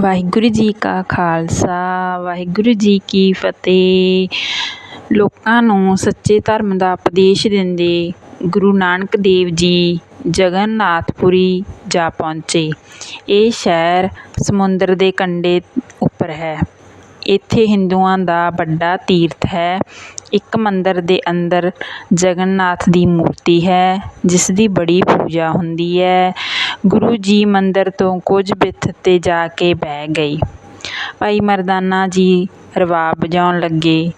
ਵਾਹਿਗੁਰੂ ਜੀ ਕਾ ਖਾਲਸਾ, ਵਾਹਿਗੁਰੂ ਜੀ ਕੀ ਫਤਿਹ। ਲੋਕਾਂ ਨੂੰ ਸੱਚੇ ਧਰਮ ਦਾ ਉਪਦੇਸ਼ ਦਿੰਦੇ ਗੁਰੂ ਨਾਨਕ ਦੇਵ ਜੀ ਜਗਨਨਾਥਪੁਰੀ ਜਾ ਪਹੁੰਚੇ। ਇਹ ਸ਼ਹਿਰ ਸਮੁੰਦਰ ਦੇ ਕੰਢੇ ਉੱਪਰ ਹੈ। ਇੱਥੇ ਹਿੰਦੂਆਂ ਦਾ ਵੱਡਾ ਤੀਰਥ ਹੈ। ਇੱਕ ਮੰਦਰ ਦੇ ਅੰਦਰ ਜਗਨਨਾਥ ਦੀ ਮੂਰਤੀ ਹੈ, ਜਿਸ ਦੀ ਬੜੀ ਪੂਜਾ ਹੁੰਦੀ ਹੈ। ਗੁਰੂ ਜੀ ਮੰਦਰ ਤੋਂ ਕੁਝ ਬਿੱਥ 'ਤੇ ਜਾ ਕੇ ਬਹਿ ਗਏ ਭਾਈ ਮਰਦਾਨਾ ਜੀ ਰਬਾਬ ਵਜਾਉਣ ਲੱਗੇ।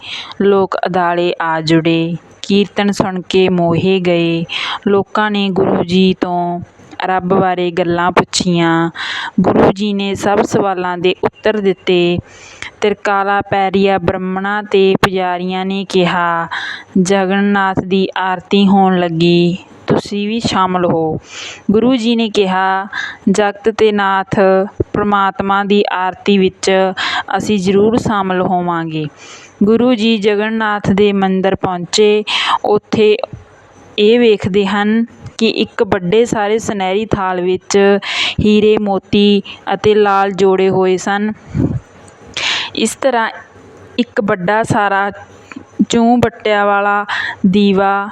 ਲੋਕ ਅਦਾਲੇ ਆ ਜੁੜੇ। ਕੀਰਤਨ ਸੁਣ ਕੇ ਮੋਹੇ ਗਏ। ਲੋਕਾਂ ਨੇ ਗੁਰੂ ਜੀ ਤੋਂ ਰੱਬ ਬਾਰੇ ਗੱਲਾਂ ਪੁੱਛੀਆਂ। ਗੁਰੂ ਜੀ ਨੇ ਸਭ ਸਵਾਲਾਂ ਦੇ ਉੱਤਰ ਦਿੱਤੇ। ਤਿਰਕਾਲਾ ਪੈਰੀਆ ਬ੍ਰਾਹਮਣਾਂ ਅਤੇ ਪੁਜਾਰੀਆਂ ਨੇ ਕਿਹਾ, ਜਗਨਨਾਥ ਦੀ ਆਰਤੀ ਹੋਣ ਲੱਗੀ। ਤੁਸੀਂ ਵੀ ਸ਼ਾਮਲ ਹੋ। ਗੁਰੂ ਜੀ ਨੇ ਕਿਹਾ, ਜਗਤ ਅਤੇ ਨਾਥ ਪਰਮਾਤਮਾ ਦੀ ਆਰਤੀ ਵਿੱਚ ਅਸੀਂ ਜ਼ਰੂਰ ਸ਼ਾਮਲ ਹੋਵਾਂਗੇ। ਗੁਰੂ ਜੀ ਜਗਨਨਾਥ ਦੇ ਮੰਦਰ ਪਹੁੰਚੇ। ਉੱਥੇ ਇਹ ਵੇਖਦੇ ਹਨ ਕਿ ਇੱਕ ਵੱਡੇ ਸਾਰੇ ਸੁਨਹਿਰੀ ਥਾਲ ਵਿੱਚ ਹੀਰੇ, ਮੋਤੀ ਅਤੇ ਲਾਲ ਜੋੜੇ ਹੋਏ ਸਨ। ਇਸ ਤਰ੍ਹਾਂ ਇੱਕ ਵੱਡਾ ਸਾਰਾ ਚੂੰ ਬੱਟਿਆਂ ਵਾਲਾ ਦੀਵਾ,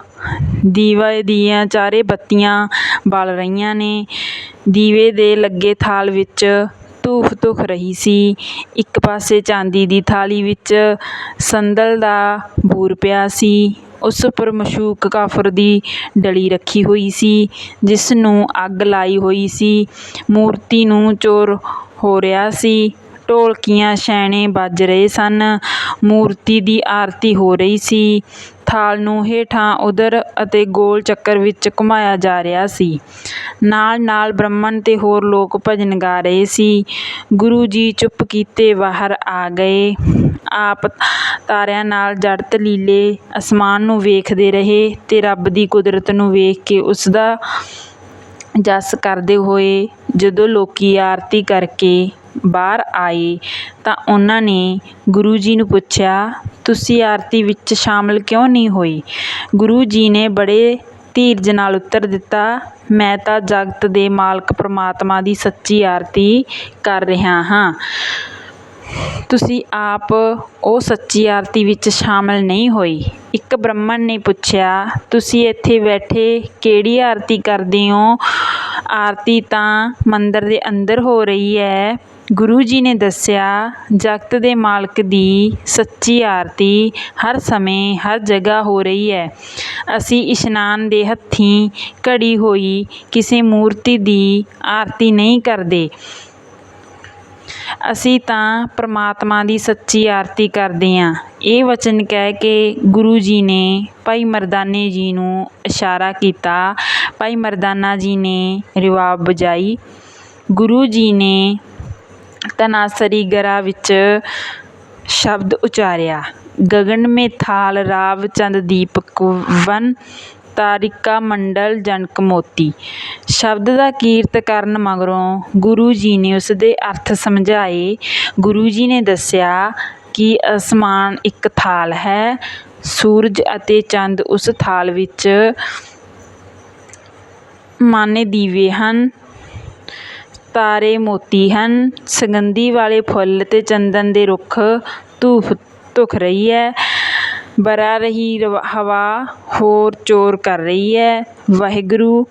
ਦੀਵੇ ਦੀਆਂ ਚਾਰੇ ਬੱਤੀਆਂ ਬਲ ਰਹੀਆਂ ਨੇ। ਦੀਵੇ ਦੇ ਲੱਗੇ ਥਾਲ ਵਿੱਚ ਧੂਫ ਧੁਖ ਰਹੀ ਸੀ। ਇੱਕ ਪਾਸੇ ਚਾਂਦੀ ਦੀ ਥਾਲੀ ਵਿੱਚ ਸੰਦਲ ਦਾ ਬੂਰ ਪਿਆ ਸੀ। ਉਸ ਉੱਪਰ ਮਸ਼ੂਕ ਕਾਫਰ ਦੀ ਡਲੀ ਰੱਖੀ ਹੋਈ ਸੀ, ਜਿਸ ਨੂੰ ਅੱਗ ਲਾਈ ਹੋਈ ਸੀ। ਮੂਰਤੀ ਨੂੰ ਚੋਰ ਹੋ ਰਿਹਾ ਸੀ। ਢੋਲਕੀਆਂ ਛੈਣੇ ਵੱਜ ਰਹੇ ਸਨ। ਮੂਰਤੀ ਦੀ ਆਰਤੀ ਹੋ ਰਹੀ ਸੀ। ਥਾਲ ਨੂੰ ਹੇਠਾਂ ਉਧਰ ਅਤੇ ਗੋਲ ਚੱਕਰ ਵਿੱਚ ਘੁਮਾਇਆ ਜਾ ਰਿਹਾ ਸੀ। ਨਾਲ ਨਾਲ ਬ੍ਰਾਹਮਣ ਅਤੇ ਹੋਰ ਲੋਕ ਭਜਨ ਗਾ ਰਹੇ ਸੀ। ਗੁਰੂ ਜੀ ਚੁੱਪ ਕੀਤੇ ਬਾਹਰ ਆ ਗਏ। ਆਪ ਤਾਰਿਆਂ ਨਾਲ ਜੜਤ ਲੀਲੇ ਅਸਮਾਨ ਨੂੰ ਵੇਖਦੇ ਰਹੇ ਅਤੇ ਰੱਬ ਦੀ ਕੁਦਰਤ ਨੂੰ ਵੇਖ ਕੇ ਉਸ ਦਾ ਜਸ ਕਰਦੇ ਹੋਏ ਜਦੋਂ ਲੋਕ ਆਰਤੀ ਕਰਕੇ ਬਾਹਰ ਆਏ ਤਾਂ ਉਹਨਾਂ ਨੇ ਗੁਰੂ ਜੀ ਨੂੰ ਪੁੱਛਿਆ, ਤੁਸੀਂ ਆਰਤੀ ਵਿੱਚ ਸ਼ਾਮਲ ਕਿਉਂ ਨਹੀਂ ਹੋਏ ਗੁਰੂ ਜੀ ਨੇ ਬੜੇ ਧੀਰਜ ਨਾਲ ਉੱਤਰ ਦਿੱਤਾ, ਮੈਂ ਤਾਂ ਜਗਤ ਦੇ ਮਾਲਕ ਪਰਮਾਤਮਾ ਦੀ ਸੱਚੀ ਆਰਤੀ ਕਰ ਰਿਹਾ ਹਾਂ। ਤੁਸੀਂ ਆਪ ਉਹ ਸੱਚੀ ਆਰਤੀ ਵਿੱਚ ਸ਼ਾਮਲ ਨਹੀਂ ਹੋਏ ਇੱਕ ਬ੍ਰਾਹਮਣ ਨੇ ਪੁੱਛਿਆ, ਤੁਸੀਂ ਇੱਥੇ ਬੈਠੇ ਕਿਹੜੀ ਆਰਤੀ ਕਰਦੇ ਹੋ? ਆਰਤੀ ਤਾਂ ਮੰਦਰ ਦੇ ਅੰਦਰ ਹੋ ਰਹੀ ਹੈ। ਗੁਰੂ ਜੀ ਨੇ ਦੱਸਿਆ, ਜਗਤ ਦੇ ਮਾਲਕ ਦੀ ਸੱਚੀ ਆਰਤੀ ਹਰ ਸਮੇਂ ਹਰ ਜਗ੍ਹਾ ਹੋ ਰਹੀ ਹੈ। ਅਸੀਂ ਇਸ਼ਨਾਨ ਦੇ ਹੱਥੀਂ ਘੜੀ ਹੋਈ ਕਿਸੇ ਮੂਰਤੀ ਦੀ ਆਰਤੀ ਨਹੀਂ ਕਰਦੇ। ਅਸੀਂ ਤਾਂ ਪ੍ਰਮਾਤਮਾ ਦੀ ਸੱਚੀ ਆਰਤੀ ਕਰਦੇ ਹਾਂ। ਇਹ ਵਚਨ ਕਹਿ ਕੇ ਗੁਰੂ ਜੀ ਨੇ ਭਾਈ ਮਰਦਾਨੇ ਜੀ ਨੂੰ ਇਸ਼ਾਰਾ ਕੀਤਾ। ਭਾਈ ਮਰਦਾਨਾ ਜੀ ਨੇ ਰਿਵਾਬ ਬਜਾਈ ਗੁਰੂ ਜੀ ਨੇ ਤਨਾਸਰੀ ਗਰਾ ਵਿੱਚ ਸ਼ਬਦ ਉਚਾਰਿਆ। ਗਗਨ ਮੇ ਥਾਲ ਰਾਵ ਚੰਦ ਦੀਪਕ ਵਨ ਤਾਰਿਕਾ ਮੰਡਲ ਜਨਕ ਮੋਤੀ। ਸ਼ਬਦ ਦਾ ਕੀਰਤ ਕਰਨ ਮਗਰੋਂ ਗੁਰੂ ਜੀ ਨੇ ਉਸ ਦੇ ਅਰਥ ਸਮਝਾਏ। ਗੁਰੂ ਜੀ ਨੇ ਦੱਸਿਆ ਕਿ ਅਸਮਾਨ ਇੱਕ ਥਾਲ ਹੈ। ਸੂਰਜ ਅਤੇ ਚੰਦ ਉਸ ਥਾਲ ਵਿੱਚ ਮਾਨੇ ਦੀਵੇ ਹਨ, ਤਾਰੇ ਮੋਤੀ ਹਨ, ਸੁਗੰਧੀ ਵਾਲੇ ਫੁੱਲ ਅਤੇ ਚੰਦਨ ਦੇ ਰੁੱਖ ਧੂਫ ਧੁਖ ਰਹੀ ਹੈ, ਬਰਾ ਰਹੀ ਹਵਾ ਹੋਰ ਚੋਰ ਕਰ ਰਹੀ ਹੈ, ਵਾਹਿਗੁਰੂ,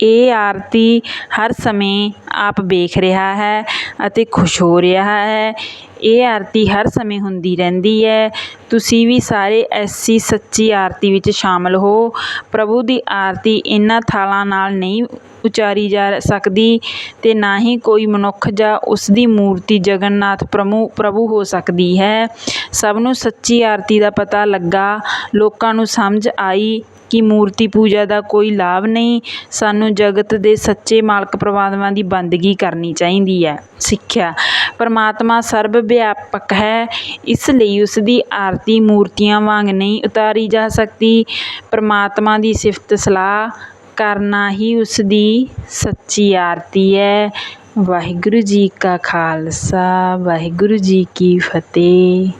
ਇਹ ਆਰਤੀ ਹਰ ਸਮੇਂ ਆਪ ਵੇਖ ਰਿਹਾ ਹੈ ਅਤੇ ਖੁਸ਼ ਹੋ ਰਿਹਾ ਹੈ। ਇਹ ਆਰਤੀ ਹਰ ਸਮੇਂ ਹੁੰਦੀ ਰਹਿੰਦੀ ਹੈ। ਤੁਸੀਂ ਵੀ ਸਾਰੇ ਐਸੀ ਸੱਚੀ ਆਰਤੀ ਵਿੱਚ ਸ਼ਾਮਲ ਹੋ। ਪ੍ਰਭੂ ਦੀ ਆਰਤੀ ਇਹਨਾਂ ਥਾਲਾਂ ਨਾਲ ਨਹੀਂ ਉਚਾਰੀ ਜਾ ਸਕਦੀ ਅਤੇ ਨਾ ਹੀ ਕੋਈ ਮਨੁੱਖ ਜਾਂ ਉਸ ਦੀ ਮੂਰਤੀ ਜਗਨਨਾਥ ਪ੍ਰਭੂ ਪ੍ਰਭੂ ਹੋ ਸਕਦੀ ਹੈ। ਸਭ ਨੂੰ ਸੱਚੀ ਆਰਤੀ ਦਾ ਪਤਾ ਲੱਗਾ। ਲੋਕਾਂ ਨੂੰ ਸਮਝ ਆਈ ਕਿ ਮੂਰਤੀ ਪੂਜਾ ਦਾ ਕੋਈ ਲਾਭ ਨਹੀਂ। ਸਾਨੂੰ ਜਗਤ ਦੇ ਸੱਚੇ ਮਾਲਕ ਪਰਮਾਤਮਾ ਦੀ ਬੰਦਗੀ ਕਰਨੀ ਚਾਹੀਦੀ ਹੈ। ਸਿੱਖਿਆ। ਪਰਮਾਤਮਾ ਸਰਬ ਵਿਆਪਕ ਹੈ, ਇਸ ਲਈ ਉਸ ਦੀ ਆਰਤੀ ਮੂਰਤੀਆਂ ਵਾਂਗ ਨਹੀਂ ਉਤਾਰੀ ਜਾ ਸਕਦੀ। ਪਰਮਾਤਮਾ ਦੀ ਸਿਫਤ ਸਲਾਹ ਕਰਨਾ ਹੀ ਉਸ ਦੀ ਸੱਚੀ ਆਰਤੀ ਹੈ। ਵਾਹਿਗੁਰੂ ਜੀ ਕਾ ਖਾਲਸਾ, ਵਾਹਿਗੁਰੂ ਜੀ ਕੀ ਫਤਿਹ।